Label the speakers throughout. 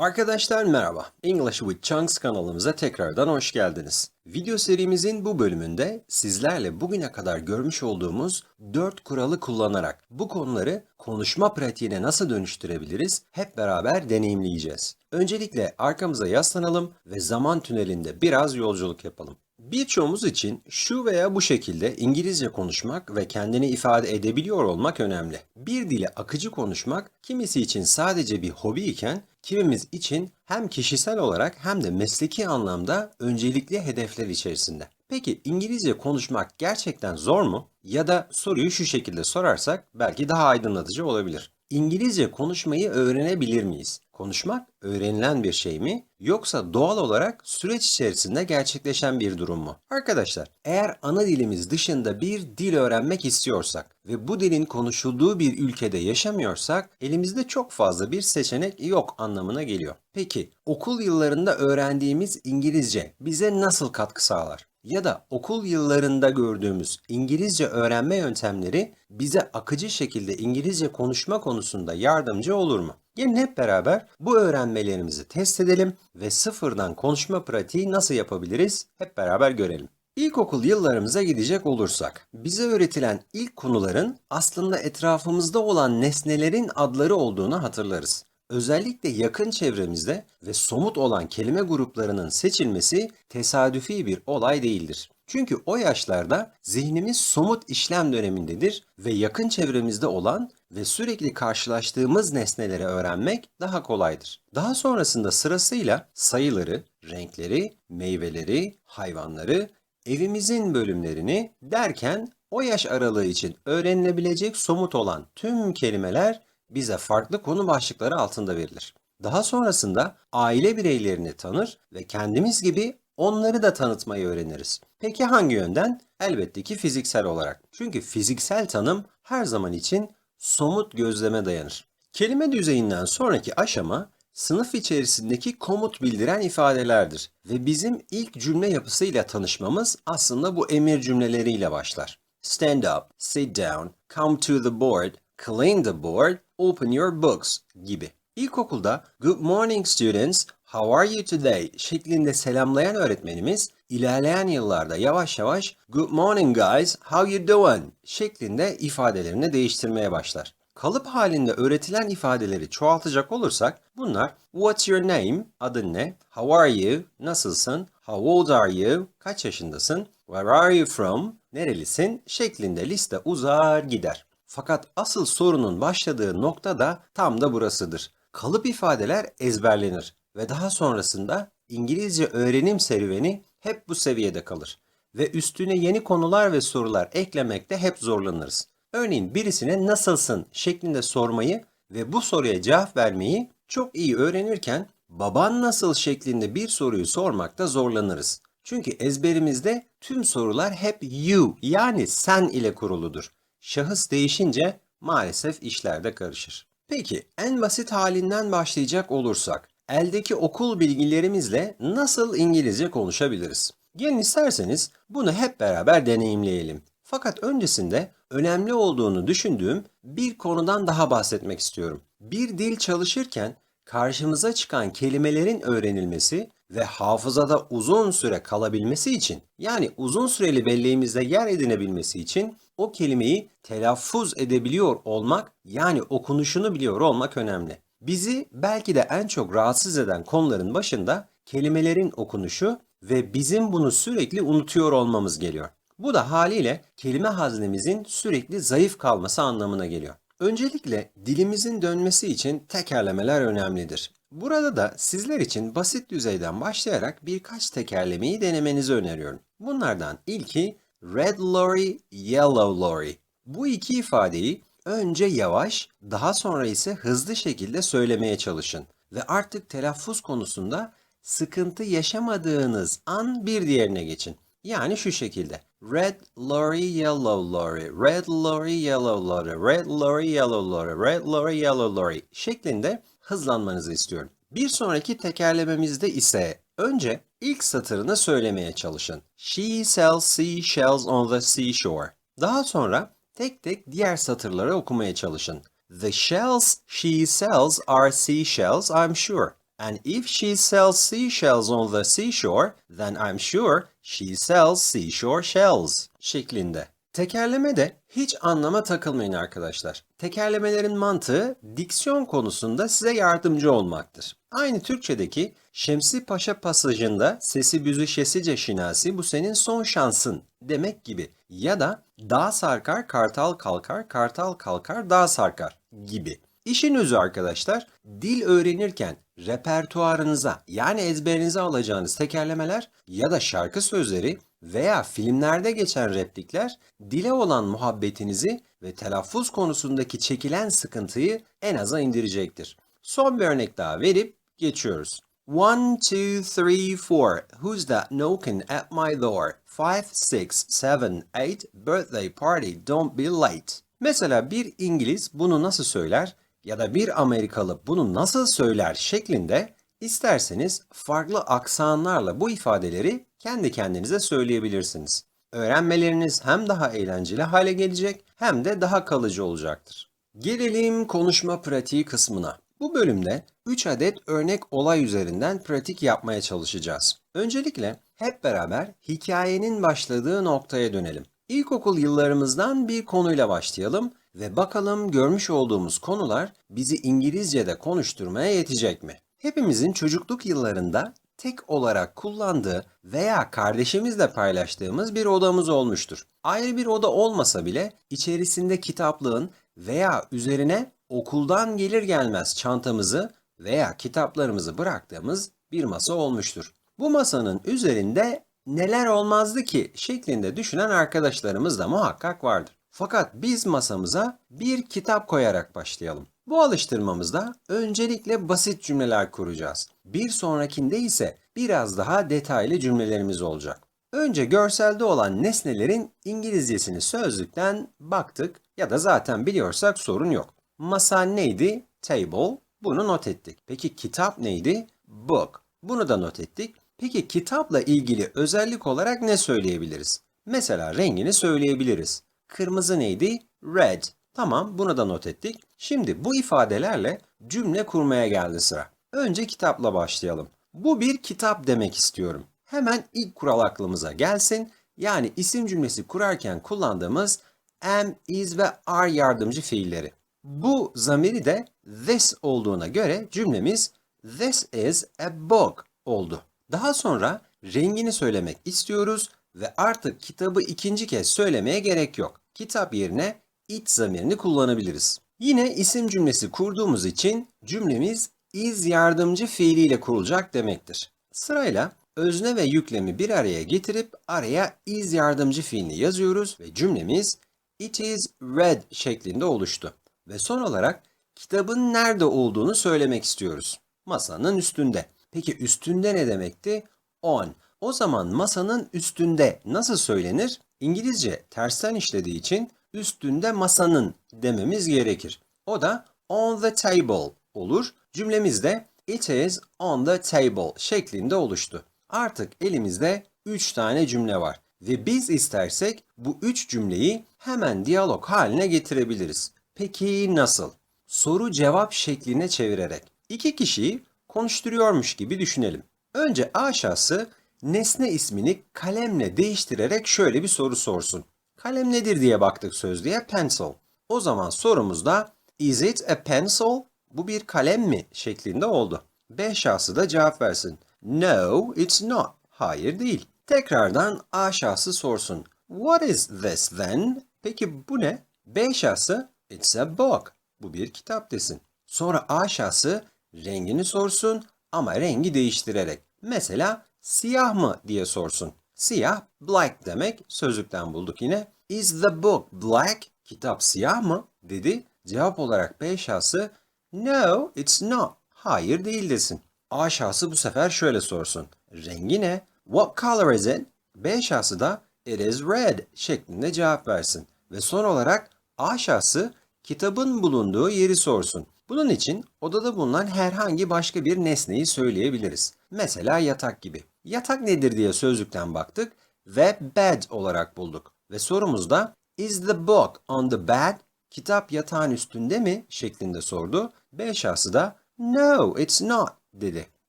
Speaker 1: Arkadaşlar merhaba. English with Chunks kanalımıza tekrardan hoş geldiniz. Video serimizin bu bölümünde sizlerle bugüne kadar görmüş olduğumuz 4 kuralı kullanarak bu konuları konuşma pratiğine nasıl dönüştürebiliriz hep beraber deneyimleyeceğiz. Öncelikle arkamıza yaslanalım ve zaman tünelinde biraz yolculuk yapalım. Birçoğumuz için şu veya bu şekilde İngilizce konuşmak ve kendini ifade edebiliyor olmak önemli. Bir dili akıcı konuşmak kimisi için sadece bir hobi iken kimimiz için hem kişisel olarak hem de mesleki anlamda öncelikli hedefler içerisinde. Peki İngilizce konuşmak gerçekten zor mu? Ya da soruyu şu şekilde sorarsak belki daha aydınlatıcı olabilir. İngilizce konuşmayı öğrenebilir miyiz? Konuşmak öğrenilen bir şey mi yoksa doğal olarak süreç içerisinde gerçekleşen bir durum mu? Arkadaşlar, eğer ana dilimiz dışında bir dil öğrenmek istiyorsak ve bu dilin konuşulduğu bir ülkede yaşamıyorsak elimizde çok fazla bir seçenek yok anlamına geliyor. Peki okul yıllarında öğrendiğimiz İngilizce bize nasıl katkı sağlar? Ya da okul yıllarında gördüğümüz İngilizce öğrenme yöntemleri bize akıcı şekilde İngilizce konuşma konusunda yardımcı olur mu? Gelin hep beraber bu öğrenmelerimizi test edelim ve sıfırdan konuşma pratiği nasıl yapabiliriz hep beraber görelim. İlkokul yıllarımıza gidecek olursak, bize öğretilen ilk konuların aslında etrafımızda olan nesnelerin adları olduğunu hatırlarız. Özellikle yakın çevremizde ve somut olan kelime gruplarının seçilmesi tesadüfi bir olay değildir. Çünkü o yaşlarda zihnimiz somut işlem dönemindedir ve yakın çevremizde olan ve sürekli karşılaştığımız nesneleri öğrenmek daha kolaydır. Daha sonrasında sırasıyla sayıları, renkleri, meyveleri, hayvanları, evimizin bölümlerini derken o yaş aralığı için öğrenilebilecek somut olan tüm kelimeler bize farklı konu başlıkları altında verilir. Daha sonrasında aile bireylerini tanır ve kendimiz gibi onları da tanıtmayı öğreniriz. Peki hangi yönden? Elbette ki fiziksel olarak. Çünkü fiziksel tanım her zaman için somut gözleme dayanır. Kelime düzeyinden sonraki aşama sınıf içerisindeki komut bildiren ifadelerdir ve bizim ilk cümle yapısıyla tanışmamız aslında bu emir cümleleriyle başlar. Stand up, sit down, come to the board, clean the board, open your books gibi. İlkokulda Good morning students, how are you today şeklinde selamlayan öğretmenimiz ilerleyen yıllarda yavaş yavaş Good morning guys, how you doing şeklinde ifadelerini değiştirmeye başlar. Kalıp halinde öğretilen ifadeleri çoğaltacak olursak bunlar What's your name? Adın ne? How are you? Nasılsın? How old are you? Kaç yaşındasın? Where are you from? Nerelisin? şeklinde liste uzar gider. Fakat asıl sorunun başladığı nokta da tam da burasıdır. Kalıp ifadeler ezberlenir ve daha sonrasında İngilizce öğrenim serüveni hep bu seviyede kalır. Ve üstüne yeni konular ve sorular eklemekte hep zorlanırız. Örneğin birisine nasılsın şeklinde sormayı ve bu soruya cevap vermeyi çok iyi öğrenirken baban nasıl şeklinde bir soruyu sormakta zorlanırız. Çünkü ezberimizde tüm sorular hep you yani sen ile kuruludur. Şahıs değişince maalesef işlerde karışır. Peki en basit halinden başlayacak olursak eldeki okul bilgilerimizle nasıl İngilizce konuşabiliriz? Gelin isterseniz bunu hep beraber deneyimleyelim. Fakat öncesinde önemli olduğunu düşündüğüm bir konudan daha bahsetmek istiyorum. Bir dil çalışırken karşımıza çıkan kelimelerin öğrenilmesi ve hafızada uzun süre kalabilmesi için yani uzun süreli belleğimizde yer edinebilmesi için o kelimeyi telaffuz edebiliyor olmak yani okunuşunu biliyor olmak önemli. Bizi belki de en çok rahatsız eden konuların başında kelimelerin okunuşu ve bizim bunu sürekli unutuyor olmamız geliyor. Bu da haliyle kelime haznemizin sürekli zayıf kalması anlamına geliyor. Öncelikle dilimizin dönmesi için tekerlemeler önemlidir. Burada da sizler için basit düzeyden başlayarak birkaç tekerlemeyi denemenizi öneriyorum. Bunlardan ilki Red Lorry, Yellow Lorry. Bu iki ifadeyi önce yavaş, daha sonra ise hızlı şekilde söylemeye çalışın ve artık telaffuz konusunda sıkıntı yaşamadığınız an bir diğerine geçin. Yani şu şekilde. Red lorry, yellow lorry, red lorry, yellow lorry, red lorry, yellow lorry, red lorry, yellow lorry şeklinde hızlanmanızı istiyorum. Bir sonraki tekerlememizde ise önce ilk satırını söylemeye çalışın. She sells seashells on the seashore. Daha sonra tek tek diğer satırları okumaya çalışın. The shells she sells are seashells, I'm sure. And if she sells seashells on the seashore, then I'm sure she sells seashore shells şeklinde. Tekerleme de hiç anlama takılmayın arkadaşlar. Tekerlemelerin mantığı diksiyon konusunda size yardımcı olmaktır. Aynı Türkçedeki Şemsi Paşa pasajında sesi büzüşesice şinasi bu senin son şansın demek gibi ya da dağ sarkar kartal kalkar kartal kalkar dağ sarkar gibi. İşin özü arkadaşlar dil öğrenirken repertuarınıza yani ezberinize alacağınız tekerlemeler ya da şarkı sözleri veya filmlerde geçen replikler dile olan muhabbetinizi ve telaffuz konusundaki çekilen sıkıntıyı en aza indirecektir. Son bir örnek daha verip geçiyoruz. One, two, three, four. Who's that knocking at my door? Five, six, seven, eight. Birthday party, don't be late. Mesela bir İngiliz bunu nasıl söyler ya da bir Amerikalı bunu nasıl söyler şeklinde isterseniz farklı aksanlarla bu ifadeleri kendi kendinize söyleyebilirsiniz. Öğrenmeleriniz hem daha eğlenceli hale gelecek hem de daha kalıcı olacaktır. Gelelim konuşma pratiği kısmına. Bu bölümde 3 adet örnek olay üzerinden pratik yapmaya çalışacağız. Öncelikle hep beraber hikayenin başladığı noktaya dönelim. İlkokul yıllarımızdan bir konuyla başlayalım ve bakalım görmüş olduğumuz konular bizi İngilizce'de konuşturmaya yetecek mi? Hepimizin çocukluk yıllarında tek olarak kullandığı veya kardeşimizle paylaştığımız bir odamız olmuştur. Ayrı bir oda olmasa bile içerisinde kitaplığın veya üzerine okuldan gelir gelmez çantamızı veya kitaplarımızı bıraktığımız bir masa olmuştur. Bu masanın üzerinde neler olmazdı ki şeklinde düşünen arkadaşlarımız da muhakkak vardır. Fakat biz masamıza bir kitap koyarak başlayalım. Bu alıştırmamızda öncelikle basit cümleler kuracağız. Bir sonrakinde ise biraz daha detaylı cümlelerimiz olacak. Önce görselde olan nesnelerin İngilizcesini sözlükten baktık ya da zaten biliyorsak sorun yok. Masa neydi? Table. Bunu not ettik. Peki kitap neydi? Book. Bunu da not ettik. Peki kitapla ilgili özellik olarak ne söyleyebiliriz? Mesela rengini söyleyebiliriz. Kırmızı neydi? Red. Tamam, bunu da not ettik. Şimdi bu ifadelerle cümle kurmaya geldi sıra. Önce kitapla başlayalım. Bu bir kitap demek istiyorum. Hemen ilk kural aklımıza gelsin. Yani isim cümlesi kurarken kullandığımız am, is ve are yardımcı fiilleri. Bu zamiri de this olduğuna göre cümlemiz this is a book oldu. Daha sonra rengini söylemek istiyoruz ve artık kitabı ikinci kez söylemeye gerek yok. Kitap yerine it zamirini kullanabiliriz. Yine isim cümlesi kurduğumuz için cümlemiz is yardımcı fiiliyle kurulacak demektir. Sırayla özne ve yüklemi bir araya getirip araya is yardımcı fiilini yazıyoruz ve cümlemiz it is red şeklinde oluştu. Ve son olarak kitabın nerede olduğunu söylemek istiyoruz. Masanın üstünde. Peki üstünde ne demekti? On. O zaman masanın üstünde nasıl söylenir? İngilizce tersten işlediği için üstünde masanın dememiz gerekir. O da on the table olur. Cümlemizde it is on the table şeklinde oluştu. Artık elimizde 3 tane cümle var ve biz istersek bu 3 cümleyi hemen diyalog haline getirebiliriz. Peki nasıl? Soru cevap şekline çevirerek. İki kişiyi konuşturuyormuş gibi düşünelim. Önce A şahsı nesne ismini kalemle değiştirerek şöyle bir soru sorsun. Kalem nedir diye baktık sözlüğe pencil. O zaman sorumuz da is it a pencil? Bu bir kalem mi? şeklinde oldu. B şahsı da cevap versin. No, it's not. Hayır değil. Tekrardan A şahsı sorsun. What is this then? Peki bu ne? B şahsı it's a book. Bu bir kitap desin. Sonra A şahsı rengini sorsun ama rengi değiştirerek. Mesela siyah mı diye sorsun. Siyah black demek sözlükten bulduk yine. Is the book black? Kitap siyah mı? dedi. Cevap olarak B şahsı no it's not. Hayır değil desin. A şahsı bu sefer şöyle sorsun. Rengi ne? What color is it? B şahsı da it is red şeklinde cevap versin. Ve son olarak A şahsı kitabın bulunduğu yeri sorsun. Bunun için odada bulunan herhangi başka bir nesneyi söyleyebiliriz. Mesela yatak gibi. Yatak nedir diye sözlükten baktık ve bed olarak bulduk. Ve sorumuzda is the book on the bed? Kitap yatağın üstünde mi? şeklinde sordu. B şahsı da no it's not. dedi.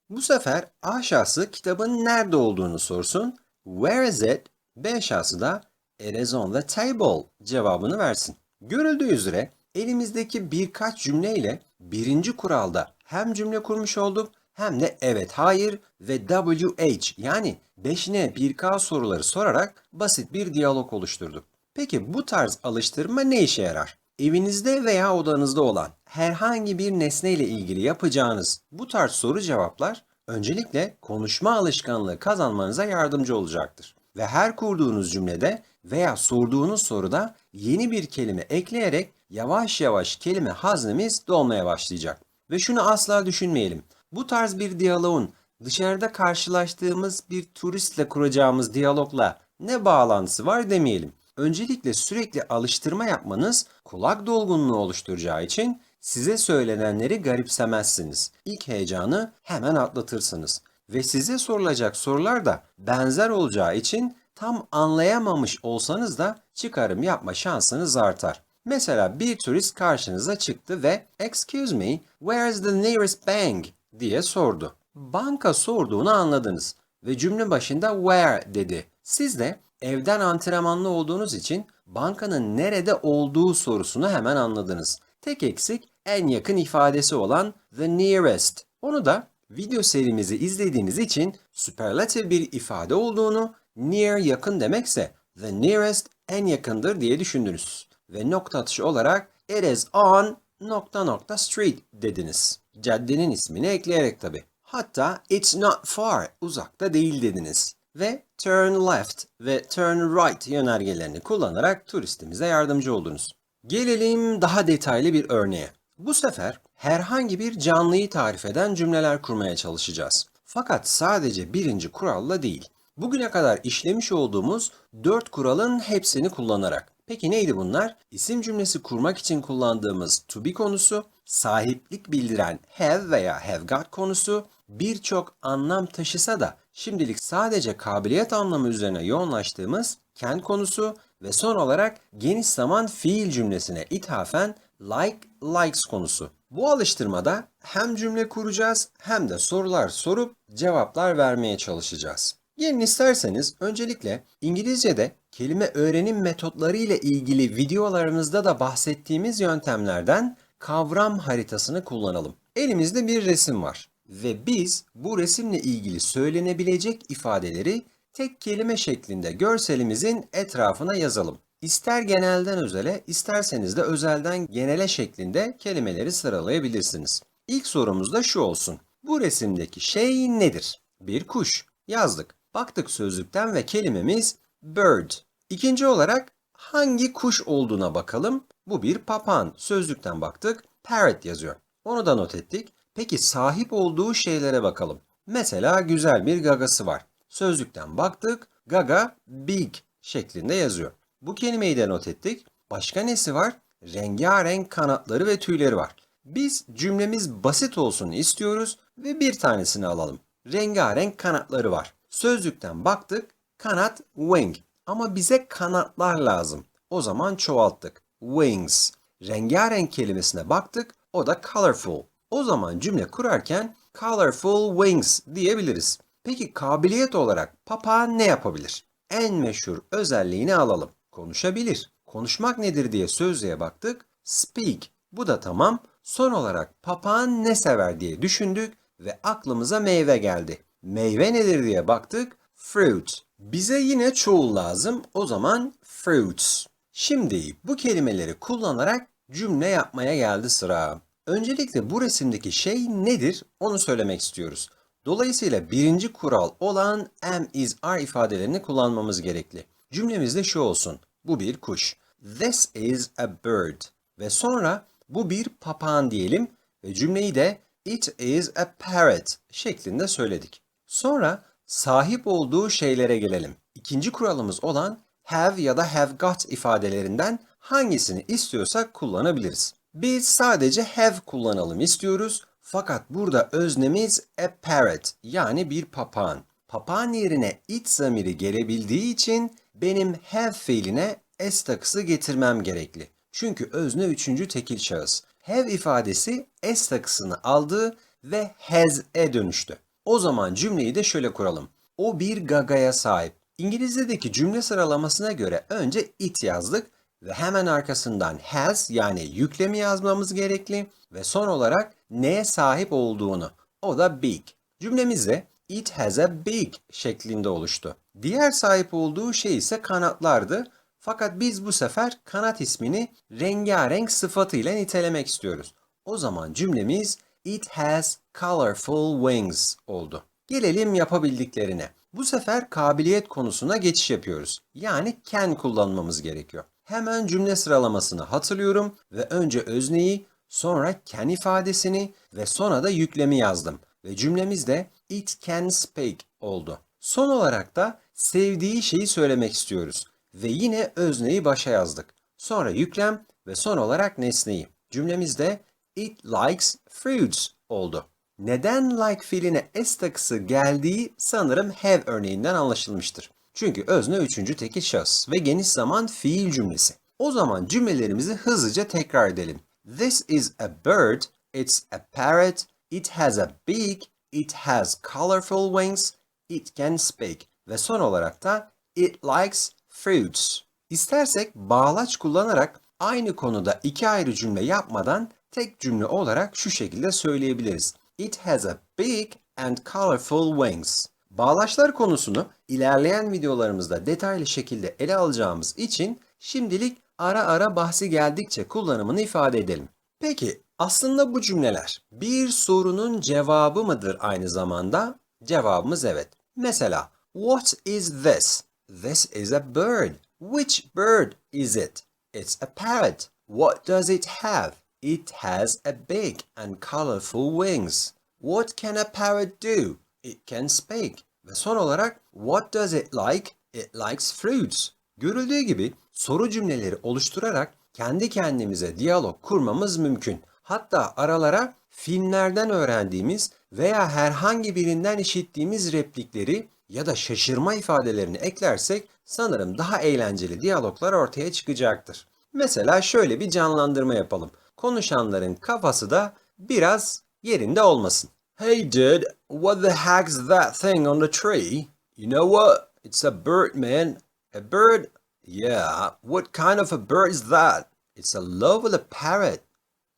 Speaker 1: Bu sefer A şahsı kitabın nerede olduğunu sorsun. Where is it? B şahsı da It is on the table cevabını versin. Görüldüğü üzere elimizdeki birkaç cümleyle birinci kuralda hem cümle kurmuş olduk hem de evet, hayır ve WH yani 5N 1K soruları sorarak basit bir diyalog oluşturduk. Peki bu tarz alıştırma ne işe yarar? Evinizde veya odanızda olan herhangi bir nesne ile ilgili yapacağınız bu tarz soru cevaplar öncelikle konuşma alışkanlığı kazanmanıza yardımcı olacaktır. Ve her kurduğunuz cümlede veya sorduğunuz soruda yeni bir kelime ekleyerek yavaş yavaş kelime haznemiz dolmaya başlayacak. Ve şunu asla düşünmeyelim. Bu tarz bir diyaloğun dışarıda karşılaştığımız bir turistle kuracağımız diyalogla ne bağlantısı var demeyelim. Öncelikle sürekli alıştırma yapmanız kulak dolgunluğu oluşturacağı için size söylenenleri garipsemezsiniz. İlk heyecanı hemen atlatırsınız. Ve size sorulacak sorular da benzer olacağı için tam anlayamamış olsanız da çıkarım yapma şansınız artar. Mesela bir turist karşınıza çıktı ve "Excuse me, where is the nearest bank?" Diye sordu. Banka sorduğunu anladınız ve cümle başında where dedi. Siz de evden antrenmanlı olduğunuz için bankanın nerede olduğu sorusunu hemen anladınız. Tek eksik en yakın ifadesi olan the nearest. Onu da video serimizi izlediğiniz için süperlatif bir ifade olduğunu, near yakın demekse the nearest en yakındır diye düşündünüz. Ve nokta atışı olarak it is on nokta nokta street dediniz. Caddenin ismini ekleyerek tabi. Hatta it's not far uzakta değil dediniz. Ve turn left ve turn right yönergelerini kullanarak turistimize yardımcı oldunuz. Gelelim daha detaylı bir örneğe. Bu sefer herhangi bir canlıyı tarif eden cümleler kurmaya çalışacağız. Fakat sadece birinci kuralla değil. Bugüne kadar işlemiş olduğumuz dört kuralın hepsini kullanarak. Peki neydi bunlar? İsim cümlesi kurmak için kullandığımız to be konusu, sahiplik bildiren have veya have got konusu, birçok anlam taşısa da şimdilik sadece kabiliyet anlamı üzerine yoğunlaştığımız can konusu ve son olarak geniş zaman fiil cümlesine ithafen like, likes konusu. Bu alıştırmada hem cümle kuracağız hem de sorular sorup cevaplar vermeye çalışacağız. Gelin isterseniz öncelikle İngilizce'de kelime öğrenim metotları ile ilgili videolarımızda da bahsettiğimiz yöntemlerden kavram haritasını kullanalım. Elimizde bir resim var ve biz bu resimle ilgili söylenebilecek ifadeleri tek kelime şeklinde görselimizin etrafına yazalım. İster genelden özele, isterseniz de özelden genele şeklinde kelimeleri sıralayabilirsiniz. İlk sorumuz da şu olsun. Bu resimdeki şey nedir? Bir kuş. Yazdık. Baktık sözlükten ve kelimemiz bird. İkinci olarak hangi kuş olduğuna bakalım. Bu bir papağan. Sözlükten baktık. Parrot yazıyor. Onu da not ettik. Peki sahip olduğu şeylere bakalım. Mesela güzel bir gagası var. Sözlükten baktık. Gaga big şeklinde yazıyor. Bu kelimeyi de not ettik. Başka nesi var? Rengarenk kanatları ve tüyleri var. Biz cümlemiz basit olsun istiyoruz ve bir tanesini alalım. Rengarenk kanatları var. Sözlükten baktık. Kanat wing. Ama bize kanatlar lazım. O zaman çoğalttık. Wings. Rengarenk kelimesine baktık. O da colorful. O zaman cümle kurarken colorful wings diyebiliriz. Peki kabiliyet olarak papağan ne yapabilir? En meşhur özelliğini alalım. Konuşabilir. Konuşmak nedir diye sözlüğe baktık. Speak. Bu da tamam. Son olarak papağan ne sever diye düşündük ve aklımıza meyve geldi. Meyve nedir diye baktık. Fruit. Bize yine çoğul lazım. O zaman fruits. Şimdi bu kelimeleri kullanarak cümle yapmaya geldi sıra. Öncelikle bu resimdeki şey nedir onu söylemek istiyoruz. Dolayısıyla birinci kural olan am, is, are ifadelerini kullanmamız gerekli. Cümlemizde şu olsun. Bu bir kuş. This is a bird. Ve sonra bu bir papağan diyelim ve cümleyi de it is a parrot şeklinde söyledik. Sonra sahip olduğu şeylere gelelim. İkinci kuralımız olan have ya da have got ifadelerinden hangisini istiyorsak kullanabiliriz. Biz sadece have kullanalım istiyoruz. Fakat burada öznemiz a parrot yani bir papağan. Papağan yerine it zamiri gelebildiği için benim have fiiline s takısı getirmem gerekli. Çünkü özne üçüncü tekil şahıs. Have ifadesi s takısını aldığı ve has'e dönüştü. O zaman cümleyi de şöyle kuralım. O bir gagaya sahip. İngilizce'deki cümle sıralamasına göre önce it yazdık ve hemen arkasından has yani yüklemi yazmamız gerekli ve son olarak neye sahip olduğunu. O da big. Cümlemizde it has a big şeklinde oluştu. Diğer sahip olduğu şey ise kanatlardı. Fakat biz bu sefer kanat ismini rengarenk sıfatıyla nitelemek istiyoruz. O zaman cümlemiz it has colorful wings oldu. Gelelim yapabildiklerine. Bu sefer kabiliyet konusuna geçiş yapıyoruz. Yani can kullanmamız gerekiyor. Hemen cümle sıralamasını hatırlıyorum ve önce özneyi, sonra can ifadesini ve sonra da yüklemi yazdım. Ve cümlemizde it can speak oldu. Son olarak da sevdiği şeyi söylemek istiyoruz. Ve yine özneyi başa yazdık. Sonra yüklem ve son olarak nesneyi. Cümlemizde it likes fruits oldu. Neden like fiiline s takısı geldiği sanırım have örneğinden anlaşılmıştır. Çünkü özne üçüncü tekil şahıs ve geniş zaman fiil cümlesi. O zaman cümlelerimizi hızlıca tekrar edelim. This is a bird, it's a parrot, it has a beak, it has colorful wings, it can speak. Ve son olarak da it likes fruits. İstersek bağlaç kullanarak aynı konuda iki ayrı cümle yapmadan tek cümle olarak şu şekilde söyleyebiliriz. It has a big and colorful wings. Bağlaçlar konusunu ilerleyen videolarımızda detaylı şekilde ele alacağımız için şimdilik ara ara bahsi geldikçe kullanımını ifade edelim. Peki aslında bu cümleler bir sorunun cevabı mıdır aynı zamanda? Cevabımız evet. Mesela What is this? This is a bird. Which bird is it? It's a parrot. What does it have? It has a big and colorful wings. What can a parrot do? It can speak. Ve son olarak what does it like? It likes fruits. Görüldüğü gibi soru cümleleri oluşturarak kendi kendimize diyalog kurmamız mümkün. Hatta aralara filmlerden öğrendiğimiz veya herhangi birinden işittiğimiz replikleri ya da şaşırma ifadelerini eklersek sanırım daha eğlenceli diyaloglar ortaya çıkacaktır. Mesela şöyle bir canlandırma yapalım. Konuşanların kafası da biraz yerinde olmasın. Hey dude, what the heck's that thing on the tree? You know what? It's a bird, man. A bird? Yeah, what kind of a bird is that? It's a lovely parrot.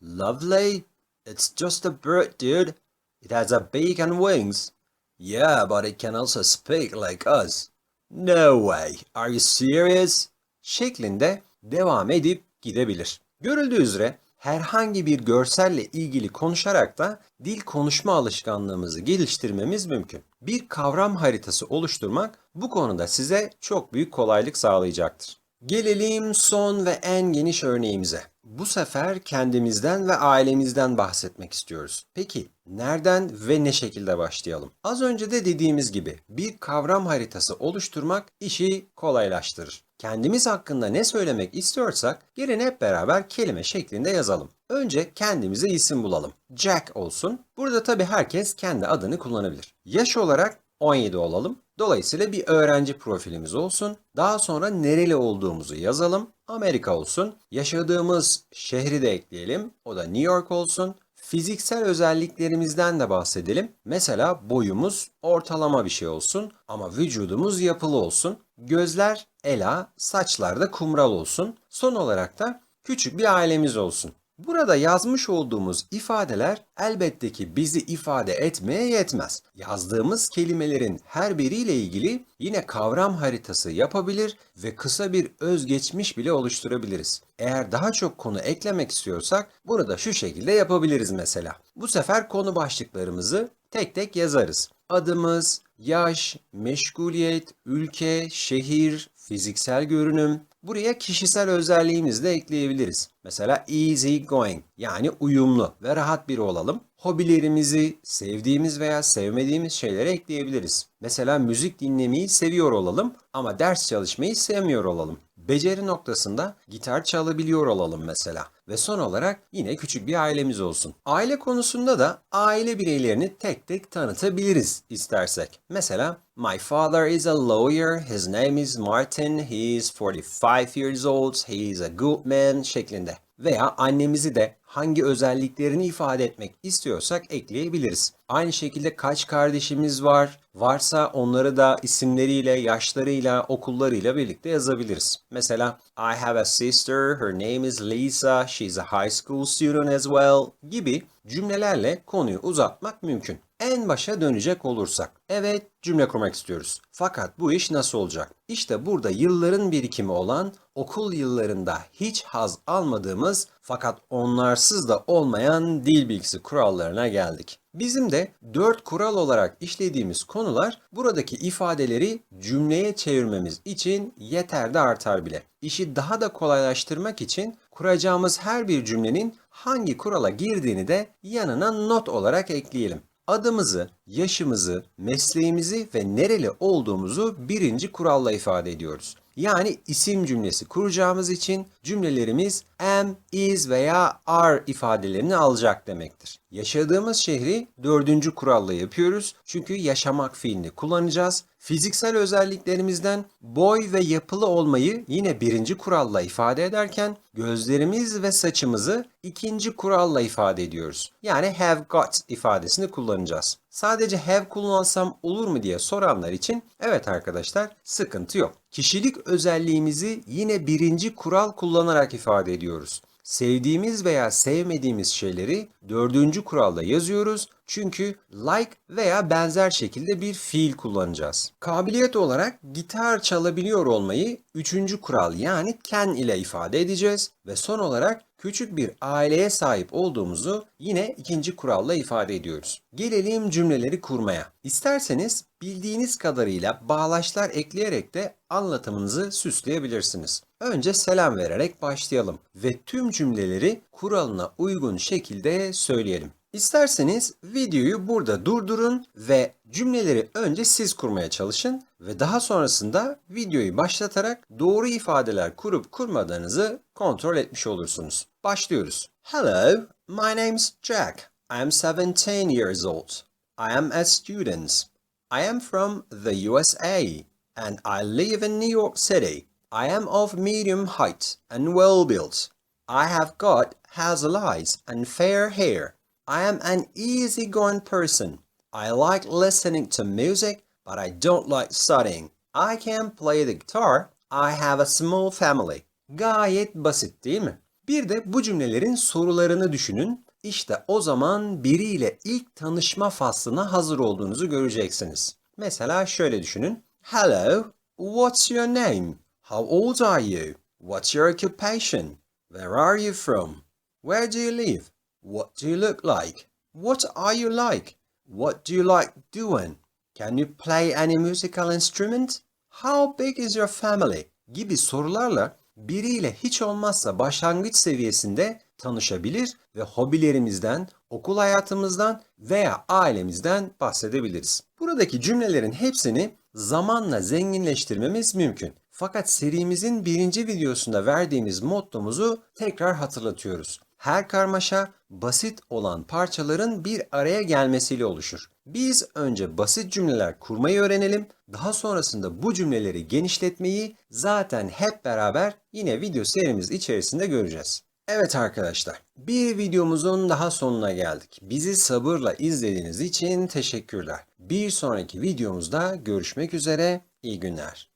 Speaker 1: Lovely? It's just a bird, dude. It has a beak and wings. Yeah, but it can also speak like us. No way. Are you serious? Şeklinde devam edip gidebilir. Görüldüğü üzere herhangi bir görselle ilgili konuşarak da dil konuşma alışkanlığımızı geliştirmemiz mümkün. Bir kavram haritası oluşturmak bu konuda size çok büyük kolaylık sağlayacaktır. Gelelim son ve en geniş örneğimize. Bu sefer kendimizden ve ailemizden bahsetmek istiyoruz. Peki nereden ve ne şekilde başlayalım? Az önce de dediğimiz gibi bir kavram haritası oluşturmak işi kolaylaştırır. Kendimiz hakkında ne söylemek istiyorsak gelin hep beraber kelime şeklinde yazalım. Önce kendimize isim bulalım. Jack olsun. Burada tabi herkes kendi adını kullanabilir. Yaş olarak 17 olalım. Dolayısıyla bir öğrenci profilimiz olsun. Daha sonra nereli olduğumuzu yazalım. Amerika olsun. Yaşadığımız şehri de ekleyelim. O da New York olsun. Fiziksel özelliklerimizden de bahsedelim. Mesela boyumuz ortalama bir şey olsun ama vücudumuz yapılı olsun. Gözler ela, saçlar da kumral olsun. Son olarak da küçük bir ailemiz olsun. Burada yazmış olduğumuz ifadeler elbette ki bizi ifade etmeye yetmez. Yazdığımız kelimelerin her biriyle ilgili yine kavram haritası yapabilir ve kısa bir özgeçmiş bile oluşturabiliriz. Eğer daha çok konu eklemek istiyorsak bunu da şu şekilde yapabiliriz mesela. Bu sefer konu başlıklarımızı tek tek yazarız. Adımız, yaş, meşguliyet, ülke, şehir, fiziksel görünüm, Buraya kişisel özelliğimizi de ekleyebiliriz. Mesela easy going yani uyumlu ve rahat biri olalım. Hobilerimizi, sevdiğimiz veya sevmediğimiz şeyleri ekleyebiliriz. Mesela müzik dinlemeyi seviyor olalım ama ders çalışmayı sevmiyor olalım. Beceri noktasında gitar çalabiliyor olalım mesela. Ve son olarak yine küçük bir ailemiz olsun. Aile konusunda da aile bireylerini tek tek tanıtabiliriz istersek. Mesela My father is a lawyer, his name is Martin, he is 45 years old, he is a good man şeklinde. veya annemizi de hangi özelliklerini ifade etmek istiyorsak ekleyebiliriz. Aynı şekilde kaç kardeşimiz var? Varsa onları da isimleriyle, yaşlarıyla, okullarıyla birlikte yazabiliriz. Mesela I have a sister, her name is Lisa, she's a high school student as well gibi cümlelerle konuyu uzatmak mümkün. En başa dönecek olursak, evet cümle kurmak istiyoruz. Fakat bu iş nasıl olacak? İşte burada yılların birikimi olan okul yıllarında hiç haz almadığımız fakat onlarsız da olmayan dil bilgisi kurallarına geldik. Bizim de dört kural olarak işlediğimiz konular buradaki ifadeleri cümleye çevirmemiz için yeter de artar bile. İşi daha da kolaylaştırmak için kuracağımız her bir cümlenin hangi kurala girdiğini de yanına not olarak ekleyelim. Adımızı, yaşımızı, mesleğimizi ve nereli olduğumuzu birinci kuralla ifade ediyoruz. Yani isim cümlesi kuracağımız için cümlelerimiz am, is veya are ifadelerini alacak demektir. Yaşadığımız şehri dördüncü kuralla yapıyoruz. Çünkü yaşamak fiilini kullanacağız. Fiziksel özelliklerimizden boy ve yapılı olmayı yine birinci kuralla ifade ederken gözlerimiz ve saçımızı ikinci kuralla ifade ediyoruz. Yani have got ifadesini kullanacağız. Sadece have kullansam olur mu diye soranlar için evet arkadaşlar sıkıntı yok. Kişilik özelliğimizi yine birinci kural kullanarak ifade ediyoruz. Sevdiğimiz veya sevmediğimiz şeyleri dördüncü kuralda yazıyoruz. Çünkü like veya benzer şekilde bir fiil kullanacağız. Kabiliyet olarak gitar çalabiliyor olmayı üçüncü kural yani can ile ifade edeceğiz. Ve son olarak küçük bir aileye sahip olduğumuzu yine ikinci kuralla ifade ediyoruz. Gelelim cümleleri kurmaya. İsterseniz bildiğiniz kadarıyla bağlaçlar ekleyerek de anlatımınızı süsleyebilirsiniz. Önce selam vererek başlayalım ve tüm cümleleri kuralına uygun şekilde söyleyelim. İsterseniz videoyu burada durdurun ve cümleleri önce siz kurmaya çalışın ve daha sonrasında videoyu başlatarak doğru ifadeler kurup kurmadığınızı kontrol etmiş olursunuz. Başlıyoruz. Hello, my name's Jack. I am 17 years old. I am a student. I am from the USA and I live in New York City. I am of medium height and well built. I have got hazel eyes and fair hair. I am an easygoing person. I like listening to music, but I don't like studying. I can play the guitar. I have a small family. Gayet basit değil mi? Bir de bu cümlelerin sorularını düşünün. İşte o zaman biriyle ilk tanışma faslına hazır olduğunuzu göreceksiniz. Mesela şöyle düşünün. Hello, what's your name? How old are you? What's your occupation? Where are you from? Where do you live? What do you look like? What are you like? What do you like doing? Can you play any musical instrument? How big is your family? gibi sorularla biriyle hiç olmazsa başlangıç seviyesinde tanışabilir ve hobilerimizden, okul hayatımızdan veya ailemizden bahsedebiliriz. Buradaki cümlelerin hepsini zamanla zenginleştirmemiz mümkün. Fakat serimizin birinci videosunda verdiğimiz mottomuzu tekrar hatırlatıyoruz. Her karmaşa basit olan parçaların bir araya gelmesiyle oluşur. Biz önce basit cümleler kurmayı öğrenelim. Daha sonrasında bu cümleleri genişletmeyi zaten hep beraber yine video serimiz içerisinde göreceğiz. Evet arkadaşlar, bir videomuzun daha sonuna geldik. Bizi sabırla izlediğiniz için teşekkürler. Bir sonraki videomuzda görüşmek üzere, iyi günler.